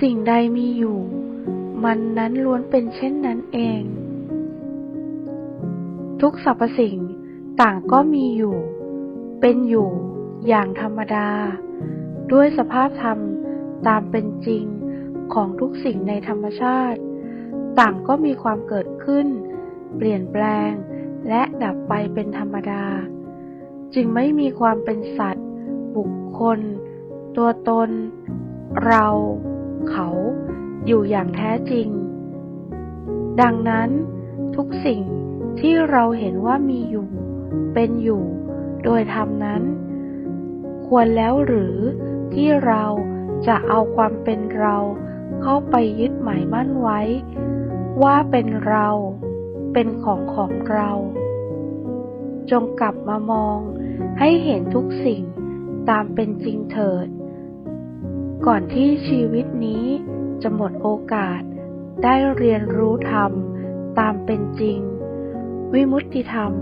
สิ่งใดมีอยู่ มันนั้นล้วนเป็นเช่นนั้นเอง ทุกสรรพสิ่งต่างก็มีอยู่ เป็นอยู่อย่างธรรมดา ด้วยสภาพธรรมตามเป็นจริงของทุกสิ่งในธรรมชาติ ต่างก็มีความเกิดขึ้น เปลี่ยนแปลง และดับไปเป็นธรรมดา จึงไม่มีความเป็นสัตว์ บุคคล ตัวตน เรา เขาอยู่อย่างแท้จริง ดังนั้นทุกสิ่งที่เราเห็นว่ามีอยู่ เป็นอยู่ โดยธรรมนั้น ควรแล้วหรือที่เราจะเอาความเป็นเราเข้าไปยึดหมายมั่นไว้ ว่าเป็นเราเป็นของของเรา จงกลับมามองให้เห็นทุกสิ่งตามเป็นจริงเถิด ก่อนที่ชีวิตนี้จะหมดโอกาส ได้เรียนรู้ธรรมตามเป็นจริง วิมุตติธรรม